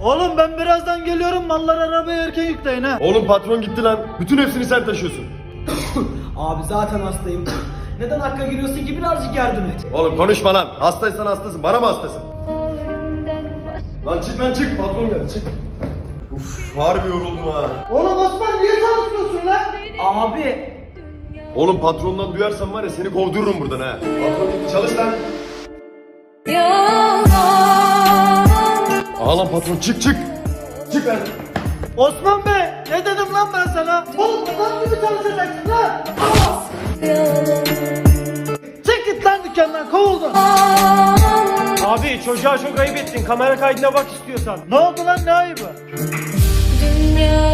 Oğlum ben birazdan geliyorum mallar arabaya erken yükleyin ha. Oğlum patron gitti lan. Bütün hepsini sen taşıyorsun. Abi zaten hastayım. Neden hakka giriyorsun ki birazcık yardım et. Oğlum konuşma lan. Hastaysan hastasın. Bana mı hastasın? Lan çık lan çık. Patron geldi çık. Uf harbi yoruldum ha. Oğlum Osman niye çalışmıyorsun lan? Abi Oğlum patrondan duyarsam var ya seni kovdururum buradan ha. Patron gitti çalış lan. Patron çık çık. Çık lan. Osman Bey ne dedim lan ben sana? Oğlum adam gibi çalışacaksın lan. Çık git lan dükkandan kovuldun. Abi çocuğa çok ayıp ettin. Kamera kaydına bak istiyorsan. Ne oldu lan ne ayıbı? Dünyada